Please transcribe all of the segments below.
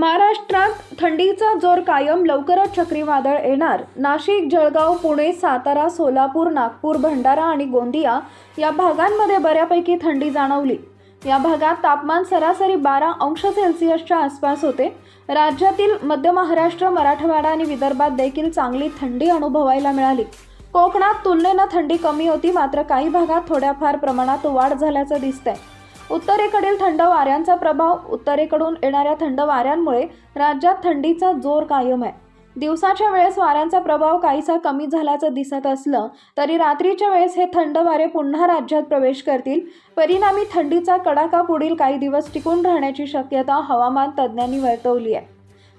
महाराष्ट्रात थंडीचा जोर कायम लवकरच चक्रीवादळ येणार. नाशिक जळगाव पुणे सातारा सोलापूर नागपूर भंडारा आणि गोंदिया या भागांमध्ये बऱ्यापैकी थंडी जाणवली. या भागात तापमान सरासरी बारा अंश सेल्सिअसच्या आसपास होते. राज्यातील मध्य महाराष्ट्र मराठवाडा आणि विदर्भात देखील चांगली थंडी अनुभवायला मिळाली. कोकणात तुलनेनं थंडी कमी होती मात्र काही भागात थोड्याफार प्रमाणात वाढ झाल्याचं दिसतंय. उत्तरेकडील थंड वाऱ्यांचा प्रभाव उत्तरेकडून येणाऱ्या थंड वाऱ्यांमुळे राज्यात थंडीचा जोर कायम आहे. दिवसाच्या वेळेस वाऱ्यांचा प्रभाव काहीसा कमी झाल्याचं दिसत असलं तरी रात्रीच्या वेळेस हे थंड वारे पुन्हा राज्यात प्रवेश करतील. परिणामी थंडीचा कडाका पुढील काही दिवस टिकून राहण्याची शक्यता हवामान तज्ज्ञांनी वर्तवली आहे.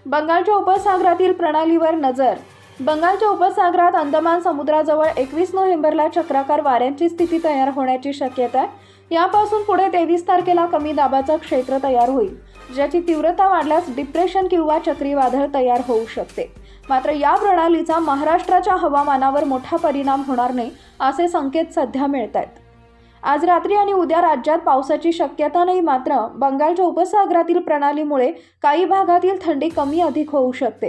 बंगालच्या उपसागरातील प्रणालीवर नजर. बंगालच्या उपसागरात अंदमान समुद्राजवळ एकवीस नोव्हेंबरला चक्राकार वाऱ्यांची स्थिती तयार होण्याची शक्यता आहे. यापासून पुढे तेवीस तारखेला कमी दाबाचं क्षेत्र तयार होईल ज्याची तीव्रता वाढल्यास डिप्रेशन किंवा चक्रीवादळ तयार होऊ शकते. मात्र या प्रणालीचा महाराष्ट्राच्या हवामानावर मोठा परिणाम होणार नाही असे संकेत सध्या मिळत आहेत आज रात्री आणि उद्या राज्यात पावसाची शक्यता नाही मात्र बंगालच्या उपसागरातील प्रणालीमुळे काही भागातील थंडी कमी अधिक होऊ शकते.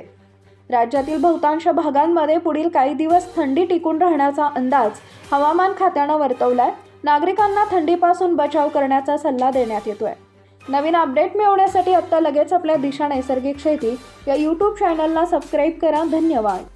राज्यातील बहुतांश भागांमध्ये पुढील काही दिवस थंडी टिकून राहण्याचा अंदाज हवामान खात्यानं वर्तवला आहे नागरिकांना थंडीपासून बचाव करण्याचा सल्ला देण्यात येतोय. नवीन अपडेट मिळवण्यासाठी आत्ता लगेच आपल्या दिशा नैसर्गिक शेती या यूट्यूब चॅनलला सबस्क्राईब करा. धन्यवाद.